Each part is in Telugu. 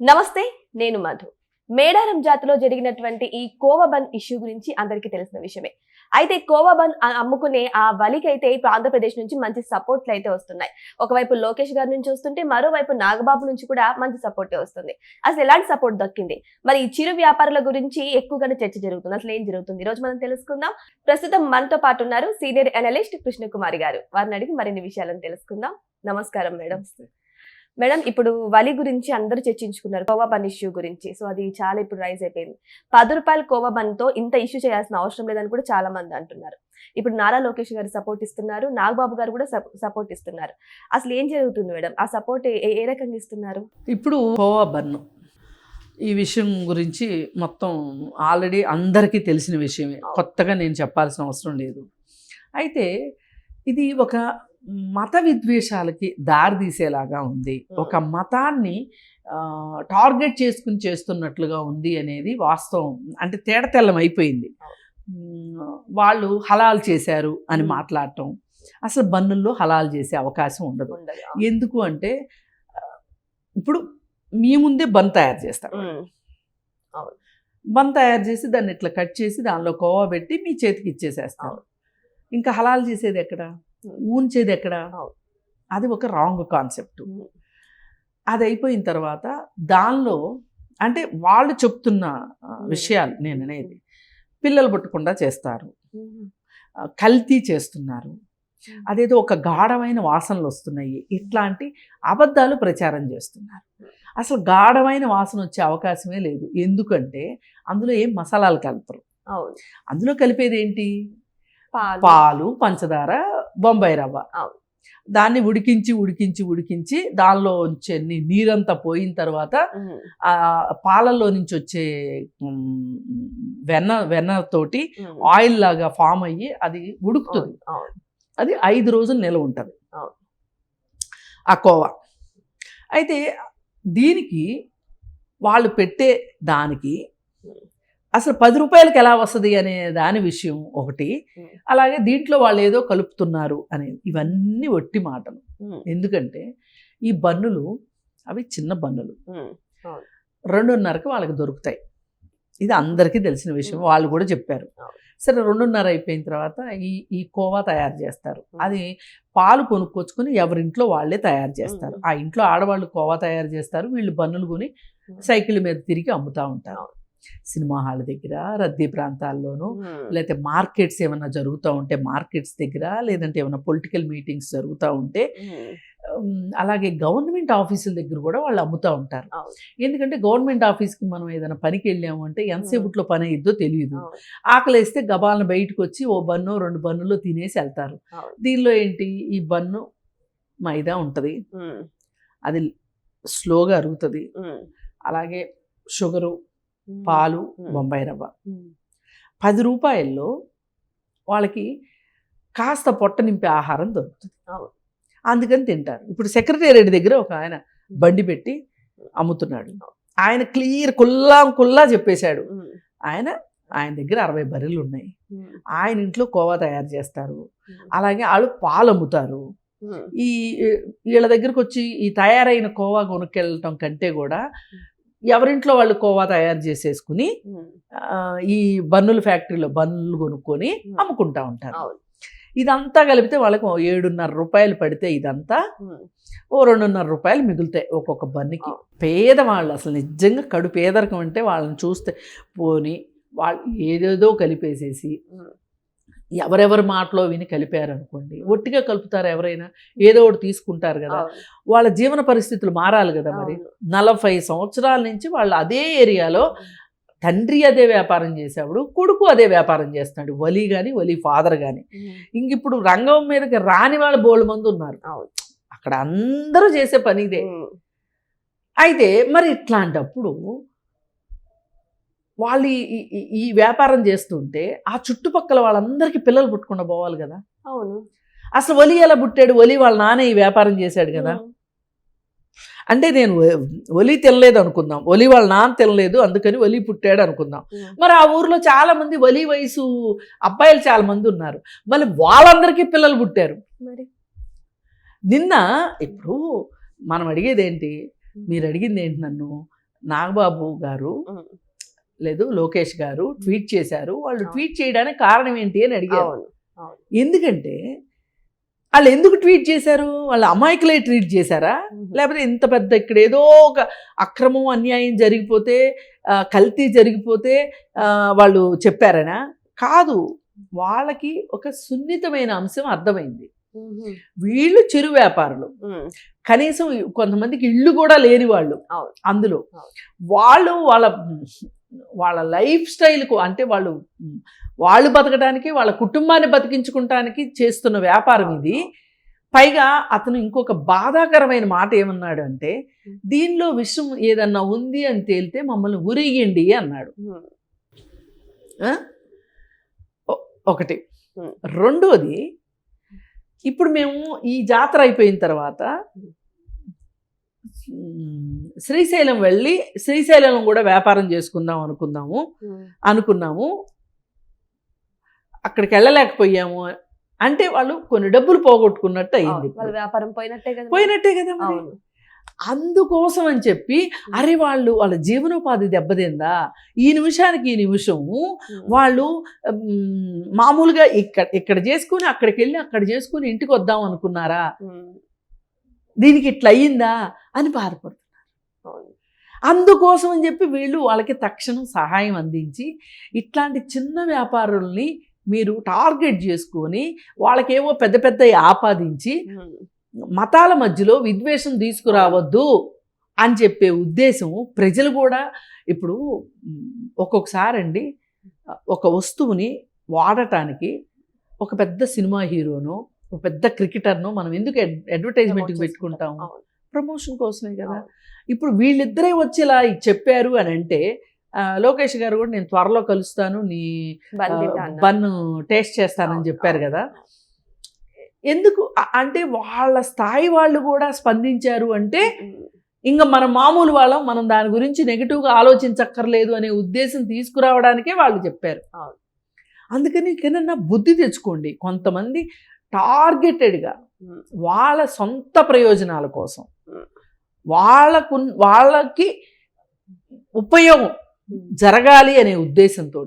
నమస్తే నేను మధు. మేడారం జాతిలో జరిగినటువంటి ఈ కోవబన్ ఇష్యూ గురించి అందరికీ తెలిసిన విషయమే. అయితే కోవబన్ అమ్ముకునే ఆ వలికైతే ఇప్పుడు ఆంధ్రప్రదేశ్ నుంచి మంచి సపోర్ట్లు అయితే వస్తున్నాయి. ఒకవైపు లోకేష్ గారి నుంచి వస్తుంటే మరోవైపు నాగబాబు నుంచి కూడా మంచి సపోర్ట్ వస్తుంది. అసలు ఎలాంటి సపోర్ట్ దక్కింది? మరి ఈ చిరు వ్యాపారుల గురించి ఎక్కువగానే చర్చ జరుగుతుంది. అసలు ఏం జరుగుతుంది? ఈ రోజు మనం తెలుసుకుందాం. ప్రస్తుతం మనతో పాటు ఉన్నారు సీనియర్ అనలిస్ట్ కృష్ణకుమారి గారు. వారిని అడిగి మరిన్ని విషయాలను తెలుసుకుందాం. నమస్కారం మేడం. మేడం ఇప్పుడు వలి గురించి అందరూ చర్చించుకున్నారు కోవా బన్ ఇష్యూ గురించి. సో అది చాలా ఇప్పుడు రైజ్ అయిపోయింది. పది రూపాయల కోవా బన్తో ఇంత ఇష్యూ చేయాల్సిన అవసరం లేదని కూడా చాలా మంది అంటున్నారు. ఇప్పుడు నారా లోకేష్ గారు సపోర్ట్ ఇస్తున్నారు నాగబాబు గారు కూడా సపోర్ట్ ఇస్తున్నారు. అసలు ఏం జరుగుతుంది మేడం? ఆ సపోర్ట్ ఏ ఏ రకంగా ఇస్తున్నారు? ఇప్పుడు కోవా బన్ను ఈ విషయం గురించి మొత్తం ఆల్రెడీ అందరికీ తెలిసిన విషయమే. కొత్తగా నేను చెప్పాల్సిన అవసరం లేదు. అయితే ఇది ఒక మత విద్వేషాలకి దారి తీసేలాగా ఉంది. ఒక మతాన్ని టార్గెట్ చేసుకుని చేస్తున్నట్లుగా ఉంది అనేది వాస్తవం. అంటే తేడతెల్లం అయిపోయింది. వాళ్ళు హలాల్ చేశారు అని. మాట్లాడటం. అసలు బన్నుల్లో హలాల్ చేసే అవకాశం ఉండదు. ఎందుకు అంటే ఇప్పుడు మీ ముందే బన్ తయారు చేస్తారు. బన్ తయారు చేసి దాన్ని ఇట్లా కట్ చేసి దానిలో కోవా పెట్టి మీ చేతికి ఇచ్చేసేస్తారు. ఇంకా హలాల్ చేసేది ఎక్కడ. ఊంచేది ఎక్కడ. అది ఒక రాంగ్ కాన్సెప్ట్. అది అయిపోయిన తర్వాత దానిలో అంటే వాళ్ళు చెప్తున్న. విషయాలు నేను అనేది పిల్లలు పుట్టకుండా చేస్తారు. కల్తీ చేస్తున్నారు. అదేదో ఒక గాఢమైన వాసనలు వస్తున్నాయి ఇట్లాంటి అబద్ధాలు ప్రచారం చేస్తున్నారు. అసలు గాఢమైన వాసన వచ్చే అవకాశమే లేదు. ఎందుకంటే అందులో ఏం మసాలాలు కలపరు అందులో కలిపేది ఏంటి పాలు పంచదార బొంబాయి రవ్వ. దాన్ని ఉడికించి ఉడికించి ఉడికించి దానిలో వచ్చే నీరంతా పోయిన తర్వాత. ఆ పాలల్లో నుంచి వచ్చే వెన్న వెన్నతోటి. ఆయిల్ లాగా ఫామ్ అయ్యి అది ఉడుకుతుంది అది ఐదు రోజులు నిల్వ ఉంటుంది. ఆ కోవా అయితే దీనికి వాళ్ళు పెట్టే దానికి అసలు పది రూపాయలకి ఎలా వస్తుంది అనే దాని విషయం ఒకటి. అలాగే దీంట్లో వాళ్ళు ఏదో కలుపుతున్నారు అనేది ఇవన్నీ ఒట్టి మాటలు. ఎందుకంటే ఈ బన్నులు అవి చిన్న బన్నులు. రెండున్నరకి వాళ్ళకి దొరుకుతాయి ఇది అందరికీ తెలిసిన విషయం. వాళ్ళు కూడా చెప్పారు. సరే రెండున్నర అయిపోయిన తర్వాత ఈ ఈ కోవా తయారు చేస్తారు. అది పాలు కొనుక్కొచ్చుకొని ఎవరింట్లో వాళ్ళే తయారు చేస్తారు. ఆ ఇంట్లో ఆడవాళ్ళు కోవా తయారు చేస్తారు వీళ్ళు బన్నులు కొని. సైకిల్ మీద తిరిగి అమ్ముతూ ఉంటారు. సినిమా హాల్ దగ్గర రద్దీ ప్రాంతాల్లోనూ. లేకపోతే మార్కెట్స్ ఏమైనా జరుగుతూ ఉంటే మార్కెట్స్ దగ్గర లేదంటే ఏమైనా పొలిటికల్ మీటింగ్స్ జరుగుతూ ఉంటే అలాగే గవర్నమెంట్ ఆఫీసుల దగ్గర కూడా వాళ్ళు అమ్ముతూ ఉంటారు. ఎందుకంటే గవర్నమెంట్ ఆఫీస్కి మనం ఏదైనా పనికి వెళ్ళాము అంటే ఎంతసేపట్లో పని అయ్యిద్దో తెలియదు. ఆకలేస్తే గబాలను బయటకు వచ్చి ఓ బన్ను రెండు బన్నులు తినేసి వెళ్తారు. దీనిలో ఏంటి ఈ బన్ను మైదా ఉంటుంది. అది స్లోగా అరుగుతుంది. అలాగే షుగరు. పాలు. బొంబాయి రవ్వ. పది రూపాయల్లో వాళ్ళకి కాస్త పొట్ట నింపే ఆహారం దొరుకుతుంది. అందుకని తింటారు ఇప్పుడు సెక్రటేరియట్ దగ్గర ఒక ఆయన బండి పెట్టి అమ్ముతున్నాడు ఆయన క్లియర్ కుల్లా కుల్లా చెప్పేశాడు. ఆయన ఆయన దగ్గర అరవై బర్రెలు ఉన్నాయి. ఆయన ఇంట్లో కోవా తయారు చేస్తారు. అలాగే వాళ్ళు పాలు అమ్ముతారు. ఈ వీళ్ళ దగ్గరకు వచ్చి ఈ తయారైన కోవా కొనుక్కెళ్ళటం కంటే కూడా ఎవరింట్లో వాళ్ళు కోవా తయారు చేసేసుకుని ఈ బన్నుల ఫ్యాక్టరీలో బన్నులు కొనుక్కొని. అమ్ముకుంటా ఉంటారు. ఇదంతా కలిపితే వాళ్ళకి ఏడున్నర రూపాయలు పడితే ఇదంతా. ఓ రెండున్నర రూపాయలు మిగులుతాయి ఒక్కొక్క బన్నుకి. పేదవాళ్ళు అసలు నిజంగా కడు పేదరికం అంటే వాళ్ళని చూస్తే పోని వాళ్ళు ఏదేదో కలిపేసేసి. ఎవరెవరి మాటలో విని కలిపారు అనుకోండి ఒట్టిగా కలుపుతారు ఎవరైనా ఏదో ఒకటి తీసుకుంటారు కదా. వాళ్ళ జీవన పరిస్థితులు మారాలి కదా మరి. నలభై సంవత్సరాల నుంచి వాళ్ళు అదే ఏరియాలో తండ్రి అదే వ్యాపారం చేసేవాడు కొడుకు అదే వ్యాపారం చేస్తున్నాడు వలి కానీ వలి ఫాదర్ కానీ. ఇంక ఇప్పుడు రంగం మీదకి రాని వాళ్ళు బోళ్ళు మంది ఉన్నారు. అక్కడ అందరూ చేసే పని ఇదే. అయితే మరి ఇట్లాంటప్పుడు వాళ్ళు ఈ- ఈ- వ్యాపారం చేస్తుంటే ఆ చుట్టుపక్కల వాళ్ళందరికీ పిల్లలు పుట్టకుండా పోవాలి కదా. అవును. అసలు ఒలి ఎలా పుట్టాడు? ఒలి వాళ్ళ నాన్న ఈ వ్యాపారం చేశాడు కదా. అంటే నేను ఒలి తినలేదు అనుకుందాం. ఒలి వాళ్ళ నాన్న తినలేదు అందుకని ఒలి పుట్టాడు అనుకుందాం. మరి ఆ ఊర్లో చాలా మంది ఒలి వయసు అబ్బాయిలు చాలా మంది ఉన్నారు. మళ్ళీ వాళ్ళందరికీ పిల్లలు పుట్టారు. మరి? నిన్న ఇప్పుడు మనం అడిగేది ఏంటి మీరు అడిగింది ఏంటి నన్ను? నాగబాబు గారు. లేదు లోకేష్ గారు ట్వీట్ చేశారు వాళ్ళు. ట్వీట్ చేయడానికి కారణం ఏంటి అని అడిగారు ఎందుకంటే వాళ్ళు ఎందుకు ట్వీట్ చేశారు వాళ్ళ అమాయకులే ట్వీట్ చేశారా. లేకపోతే ఇంత పెద్ద ఇక్కడ ఏదో ఒక అక్రమం అన్యాయం జరిగిపోతే కల్తీ జరిగిపోతే వాళ్ళు చెప్పారనా కాదు వాళ్ళకి ఒక సున్నితమైన అంశం అర్థమైంది. వీళ్ళు చిరు వ్యాపారులు. కనీసం కొంతమందికి ఇళ్ళు కూడా లేని వాళ్ళు. అందులో. వాళ్ళు వాళ్ళ వాళ్ళ లైఫ్ స్టైల్కు అంటే వాళ్ళు వాళ్ళు బతకడానికి వాళ్ళ కుటుంబాన్ని బతికించుకుంటానికి చేస్తున్న వ్యాపారం ఇది. పైగా అతను ఇంకొక బాధాకరమైన మాట ఏమన్నాడు అంటే దీనిలో విషయం ఏదన్నా ఉంది అని తేలితే మమ్మల్ని ఉరియండి అన్నాడు. ఒకటి. రెండోది ఇప్పుడు మేము ఈ జాతర అయిపోయిన తర్వాత శ్రీశైలం వెళ్ళి శ్రీశైలం కూడా వ్యాపారం చేసుకుందాం అనుకుందాము. అనుకున్నాము. అక్కడికి వెళ్ళలేకపోయాము. అంటే వాళ్ళు కొన్ని డబ్బులు పోగొట్టుకున్నట్టు అయింది వ్యాపారం పోయినట్టే కదా పోయినట్టే కదా అందుకోసం అని చెప్పి అరే వాళ్ళు వాళ్ళ జీవనోపాధి దెబ్బతిందా? ఈ నిమిషానికి ఈ నిమిషము. వాళ్ళు మామూలుగా ఇక్కడ ఇక్కడ చేసుకుని అక్కడికి వెళ్ళి అక్కడ చేసుకుని ఇంటికి వద్దాం అనుకున్నారా. దీనికి ఇట్లా అయ్యిందా అని బాధపడుతున్నారు అందుకోసం అని చెప్పి వీళ్ళు వాళ్ళకి తక్షణం సహాయం అందించి ఇట్లాంటి చిన్న వ్యాపారుల్ని మీరు టార్గెట్ చేసుకొని వాళ్ళకేవో పెద్ద పెద్ద ఆపాదించి. మతాల మధ్యలో విద్వేషం తీసుకురావద్దు అని చెప్పే ఉద్దేశం ప్రజలు కూడా ఇప్పుడు ఒక్కొక్కసారి అండి ఒక వస్తువుని వాడటానికి ఒక పెద్ద సినిమా హీరోను ఒక పెద్ద క్రికెటర్ను మనం ఎందుకు అడ్వర్టైజ్మెంట్కి Promote పెట్టుకుంటాం చేసుకుంటాం. అవును. ప్రమోషన్ కోసమే కదా. ఇప్పుడు వీళ్ళిద్దరే వచ్చి ఇలా చెప్పారు అని అంటే లోకేష్ గారు కూడా నేను త్వరలో కలుస్తాను నీ బన్ తింటా అన్నారు. బన్ టేస్ట్ చేస్తానని చెప్పారు. కదా ఎందుకు అంటే వాళ్ళ స్థాయి వాళ్ళు కూడా స్పందించారు అంటే. ఇంకా మనం మామూలు వాళ్ళం మనం దాని గురించి నెగిటివ్గా ఆలోచించక్కర్లేదు అనే ఉద్దేశం తీసుకురావడానికే వాళ్ళు చెప్పారు. అందుకని కన్నా బుద్ధి తెచ్చుకోండి కొంతమంది టార్గెటెడ్గా. వాళ్ళ సొంత ప్రయోజనాల కోసం. వాళ్ళకు వాళ్ళకి ఉపయోగం. జరగాలి అనే ఉద్దేశంతో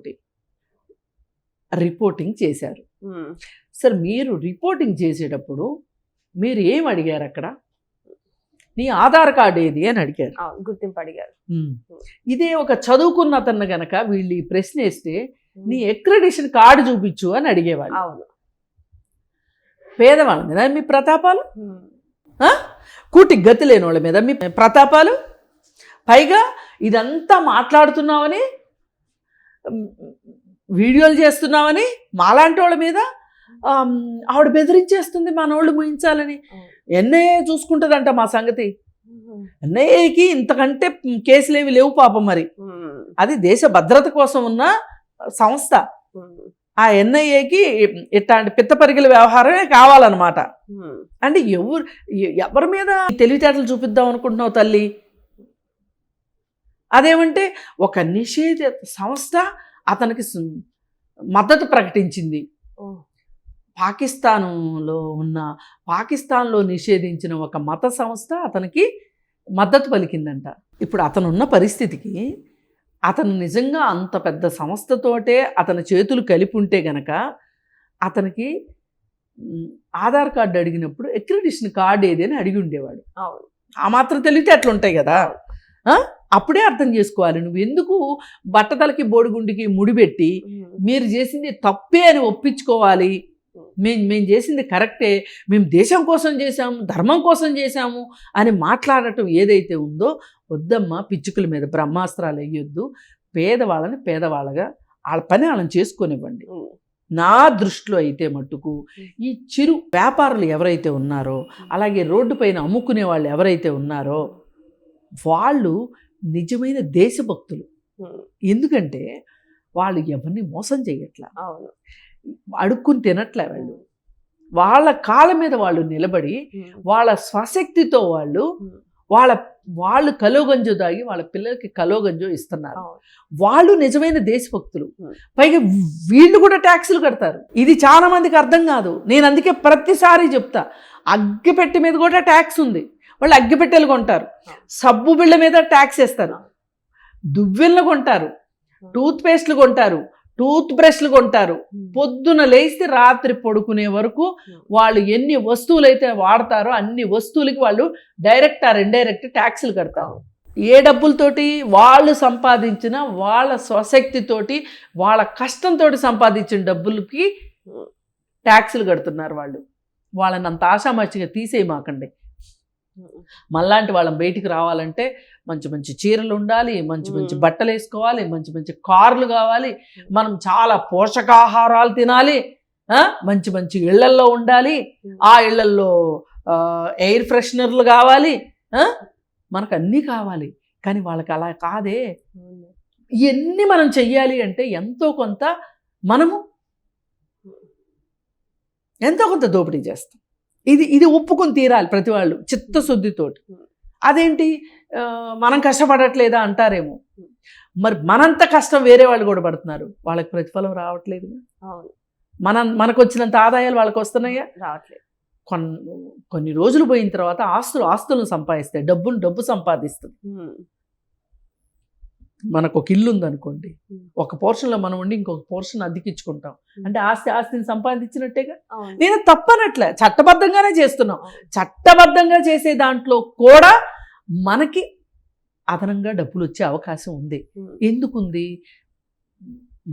రిపోర్టింగ్ చేశారు. సార్ మీరు రిపోర్టింగ్ చేసేటప్పుడు మీరు ఏం అడిగారు అక్కడ నీ ఆధార్ కార్డు ఏది అని అడిగారు గుర్తింపు అడిగారు. ఇదే ఒక చదువుకున్న అతను గనక వీళ్ళు ఈ ప్రశ్న వేస్తే నీ ఎక్రెడిషన్ కార్డు చూపించు అని అడిగేవాళ్ళు పేదవాళ్ళ మీద మీ ప్రతాపాలు? కూటికి గతి లేని వాళ్ళ మీద మీ ప్రతాపాలు పైగా ఇదంతా మాట్లాడుతున్నావని ఉమ్, వీడియోలు చేస్తున్నావని మాలాంటి వాళ్ళ మీద ఆవిడ బెదిరించేస్తుంది మనోళ్ళు ముయించాలని. ఎన్ఐఏ చూసుకుంటుందంట మా సంగతి. ఎన్ఐఏకి ఇంతకంటే కేసులు ఏవి లేవు పాపం మరి. అది దేశ భద్రత కోసం ఉన్న సంస్థ. ఆ ఎన్ఐఏకి ఇట్లాంటి పిత్త పరిగల వ్యవహారమే కావాలన్నమాట. అంటే ఎవరు ఎవరి మీద తెలివితేటలు చూపిద్దాం అనుకుంటున్నావు తల్లి అదేమంటే ఒక నిషేధిత సంస్థ అతనికి మద్దతు ప్రకటించింది. పాకిస్తాన్లో ఉన్న పాకిస్తాన్లో నిషేధించిన ఒక మత సంస్థ అతనికి మద్దతు పలికిందంట ఇప్పుడు అతను ఉన్న పరిస్థితికి అతను నిజంగా అంత పెద్ద సంస్థతోటే అతని చేతులు కలిపి ఉంటే గనక అతనికి ఆధార్ కార్డు అడిగినప్పుడు ఎక్రిడిషన్ కార్డు ఏది అని అడిగి ఉండేవాడు. ఆ మాత్రం తెలివితే అట్లా ఉంటాయి కదా? అప్పుడే అర్థం చేసుకోవాలి. నువ్వు ఎందుకు బట్టతలకి బోడిగుండికి ముడిపెట్టి. మీరు చేసింది తప్పే అని ఒప్పించుకోవాలి. మేము మేము చేసింది కరెక్టే. మేము దేశం కోసం చేశాము ధర్మం కోసం చేశాము అని మాట్లాడటం ఏదైతే ఉందో వద్దమ్మా పిచ్చుకల మీద బ్రహ్మాస్త్రాలు వేయొద్దు. పేదవాళ్ళని పేదవాళ్ళగా వాళ్ళ పని వాళ్ళని చేసుకొనివ్వండి. నా దృష్టిలో అయితే మట్టుకు ఈ చిరు వ్యాపారులు ఎవరైతే ఉన్నారో అలాగే రోడ్డు పైన అమ్ముకునే వాళ్ళు ఎవరైతే ఉన్నారో వాళ్ళు నిజమైన దేశభక్తులు. ఎందుకంటే వాళ్ళు ఎవరిని మోసం చేయట్లా. అవును. అడుక్కుని తినట్లే వాళ్ళు. వాళ్ళ కాళ్ళ మీద వాళ్ళు నిలబడి. వాళ్ళ స్వశక్తితో వాళ్ళు. వాళ్ళ వాళ్ళు కలోగంజో దాగి వాళ్ళ పిల్లలకి కలోగంజో ఇస్తున్నారు. వాళ్ళు నిజమైన దేశభక్తులు. పైగా వీళ్ళు కూడా ట్యాక్సులు కడతారు. ఇది చాలా మందికి అర్థం కాదు. నేను అందుకే ప్రతిసారి చెప్తా. అగ్గిపెట్టె మీద కూడా ట్యాక్స్ ఉంది. వాళ్ళు అగ్గిపెట్టెలు కొంటారు. సబ్బు బిళ్ళ మీద ట్యాక్స్ వేస్తారు. దువ్వెనలు కొంటారు. టూత్ పేస్ట్లు కొంటారు. టూత్ బ్రష్లు కొంటారు పొద్దున లేస్తే రాత్రి పడుకునే వరకు వాళ్ళు ఎన్ని వస్తువులు అయితే వాడతారో అన్ని వస్తువులకి వాళ్ళు డైరెక్ట్ ఆర్ ఇండైరెక్ట్ ట్యాక్సులు కడతారు. ఏ డబ్బులతోటి వాళ్ళు సంపాదించిన వాళ్ళ స్వశక్తితోటి వాళ్ళ కష్టంతో సంపాదించిన డబ్బులకి ట్యాక్సులు కడుతున్నారు వాళ్ళు. వాళ్ళని అంత ఆశామాచిగా తీసేయమాకండి. మళ్ళాంటి వాళ్ళని బయటికి రావాలంటే మంచి మంచి చీరలు ఉండాలి మంచి మంచి. బట్టలు వేసుకోవాలి మంచి మంచి కార్లు కావాలి. మనం చాలా పోషకాహారాలు తినాలి? మంచి మంచి ఇళ్ళల్లో ఉండాలి. ఆ ఇళ్ళల్లో ఎయిర్ ఫ్రెషనర్లు కావాలి? మనకు అన్నీ కావాలి. కానీ వాళ్ళకి అలా కాదే. ఇవన్నీ మనం చెయ్యాలి అంటే ఎంతో కొంత మనము ఎంతో కొంత దోపిడీ చేస్తాం. ఇది ఇది ఒప్పుకొని తీరాలి ప్రతి వాళ్ళు చిత్తశుద్ధితోటి. అదేంటి? మనం కష్టపడట్లేదా అంటారేమో. మరి మనంత కష్టం వేరే వాళ్ళు కూడా పడుతున్నారు. వాళ్ళకి ప్రతిఫలం రావట్లేదు మనం మనకు వచ్చినంత ఆదాయాలు వాళ్ళకి వస్తున్నాయా? రావట్లేదు. కొన్ని కొన్ని రోజులు పోయిన తర్వాత ఆస్తులు ఆస్తులను సంపాదిస్తాయి. డబ్బును డబ్బు సంపాదిస్తుంది. మనకు ఒక ఇల్లు ఉందనుకోండి. ఒక పోర్షన్లో మనం ఉండి ఇంకొక పోర్షన్ అద్దెకిచ్చుకుంటాం. అంటే ఆస్తి ఆస్తిని సంపాదించినట్టేగా? నేను తప్పనట్లే. చట్టబద్ధంగానే చేస్తున్నాం. చట్టబద్ధంగా చేసే దాంట్లో కూడా మనకి అదనంగా డబ్బులు వచ్చే అవకాశం ఉంది. ఎందుకుంది?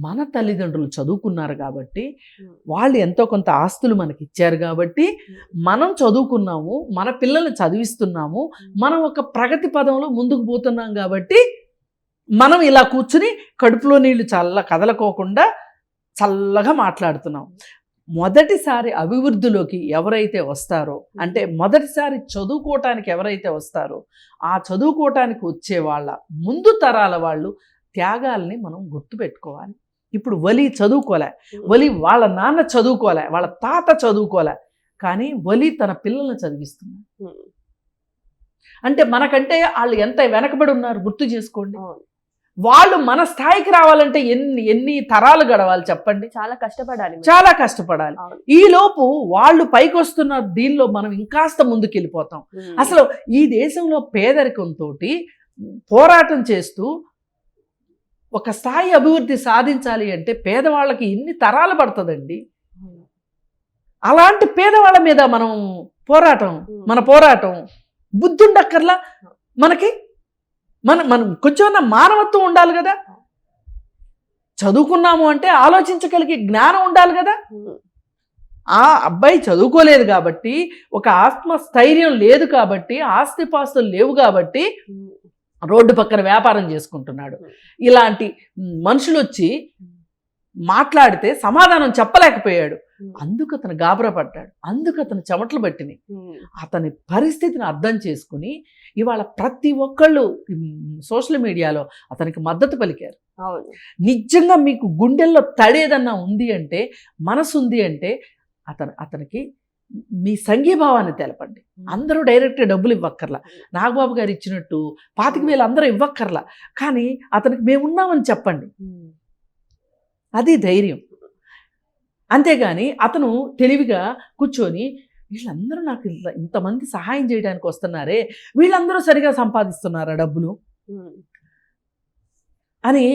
మన తల్లిదండ్రులు చదువుకున్నారు కాబట్టి. వాళ్ళు ఎంతో కొంత ఆస్తులు మనకి ఇచ్చారు కాబట్టి మనం చదువుకున్నాము మన పిల్లల్ని చదివిస్తున్నాము మనం ఒక ప్రగతి పదంలో ముందుకు పోతున్నాం కాబట్టి మనం ఇలా కూర్చుని కడుపులో నీళ్ళు చల్ల కదలకోకుండా చల్లగా మాట్లాడుతున్నాం. మొదటిసారి అభివృద్ధిలోకి ఎవరైతే వస్తారో అంటే మొదటిసారి చదువుకోవటానికి ఎవరైతే వస్తారో ఆ చదువుకోవటానికి వచ్చే వాళ్ళ ముందు తరాల వాళ్ళు త్యాగాల్ని మనం గుర్తుపెట్టుకోవాలి. ఇప్పుడు వలి చదువుకోలే వలి వాళ్ళ నాన్న చదువుకోలే వాళ్ళ తాత చదువుకోలే కానీ వలి తన పిల్లల్ని చదివిస్తున్నారు ఉమ్. అంటే మనకంటే వాళ్ళు ఎంత వెనకబడి ఉన్నారు గుర్తు చేసుకోండి. వాళ్ళు మన స్థాయికి రావాలంటే ఎన్ని ఎన్ని తరాలు గడవాలి చెప్పండి చాలా కష్టపడాలి. చాలా కష్టపడాలి. ఈ లోపు వాళ్ళు పైకి వస్తున్న దీనిలో మనం ఇంకాస్త ముందుకెళ్ళిపోతాం ఉమ్. అసలు ఈ దేశంలో పేదరికంతో పోరాటం చేస్తూ ఒక స్థాయి అభివృద్ధి సాధించాలి అంటే పేదవాళ్ళకి ఎన్ని తరాలు పడుతుందండి. అలాంటి పేదవాళ్ళ మీద మనం పోరాటం. మన పోరాటం బుద్ధి ఉండక్కర్లా మనకి మన మనం కొంచెం మానవత్వం ఉండాలి కదా? చదువుకున్నాము అంటే ఆలోచించగలిగే జ్ఞానం ఉండాలి కదా? ఆ అబ్బాయి చదువుకోలేదు కాబట్టి ఒక ఆత్మస్థైర్యం లేదు కాబట్టి ఆస్తిపాస్తులు లేవు కాబట్టి రోడ్డు పక్కన వ్యాపారం చేసుకుంటున్నాడు. ఇలాంటి మనుషులు వచ్చి మాట్లాడితే సమాధానం చెప్పలేకపోయాడు. అందుకు అతను గాబరా పడ్డాడు. అందుకు అతను చెమటలు పట్టినాయి. అతని పరిస్థితిని అర్థం చేసుకుని ఇవాళ ప్రతి ఒక్కళ్ళు సోషల్ మీడియాలో అతనికి మద్దతు పలికారు. నిజంగా మీకు గుండెల్లో తడేదన్నా ఉంది అంటే మనసు ఉంది అంటే అతను అతనికి మీ సంఘీభావాన్ని తెలపండి. అందరూ డైరెక్ట్ డబ్బులు ఇవ్వక్కర్లా. నాగబాబు గారు ఇచ్చినట్టు పాతిక వేలు అందరూ ఇవ్వక్కర్లా. కానీ అతనికి మేమున్నామని చెప్పండి. అది ధైర్యం. అంతేగాని అతను తెలివిగా కూర్చొని వీళ్ళందరూ నాకు ఇంత ఇంతమంది సహాయం చేయడానికి వస్తున్నారే వీళ్ళందరూ సరిగా సంపాదిస్తున్నారా డబ్బులు. అని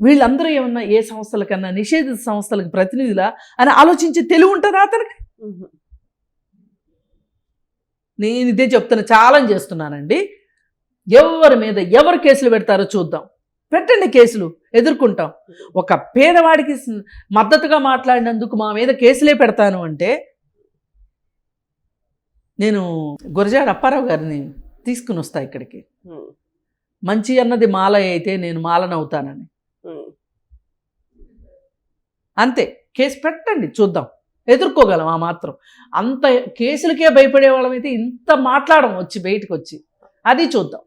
వీళ్ళందరూ ఏమన్నా ఏ సంస్థలకన్నా నిషేధిత సంస్థలకు ప్రతినిధులా అని ఆలోచించే తెలివి ఉంటుందా అతనికి. నేను ఇదే చెప్తున్నా ఛాలెంజ్ చేస్తున్నానండి. ఎవరి మీద ఎవరు కేసులు పెడతారో చూద్దాం. పెట్టండి కేసులు. ఎదుర్కొంటాం. ఒక పేదవాడికి మద్దతుగా మాట్లాడినందుకు మా మీద కేసులే పెడతాను అంటే నేను గురజాడ అప్పారావు గారిని తీసుకుని వస్తా ఇక్కడికి. మంచి అన్నది మాల అయితే నేను మాలనవుతానని. అంతే కేసు పెట్టండి చూద్దాం. ఎదుర్కోగలం ఆ మాత్రం. అంత కేసులకే భయపడే వాళ్ళమైతే ఇంత మాట్లాడడం వచ్చి బయటకు వచ్చి అది చూద్దాం.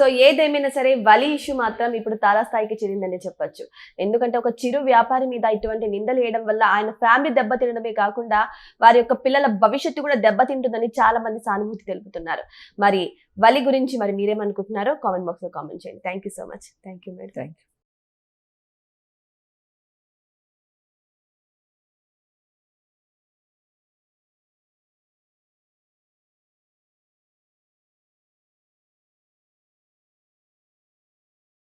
సో ఏదేమైనా సరే వలి ఇష్యూ మాత్రం ఇప్పుడు తారాస్థాయికి చెందిందని చెప్పొచ్చు. ఎందుకంటే ఒక చిరు వ్యాపారి మీద ఇటువంటి నిందలు వేయడం వల్ల ఆయన ఫ్యామిలీ దెబ్బతినడమే కాకుండా వారి యొక్క పిల్లల భవిష్యత్తు కూడా దెబ్బతింటుందని చాలా మంది సానుభూతి తెలుపుతున్నారు. మరి వలి గురించి మరి మీరేమనుకుంటున్నారో కామెంట్ బాక్స్లో కామెంట్ చేయండి. Thank you so much thank you madam thank you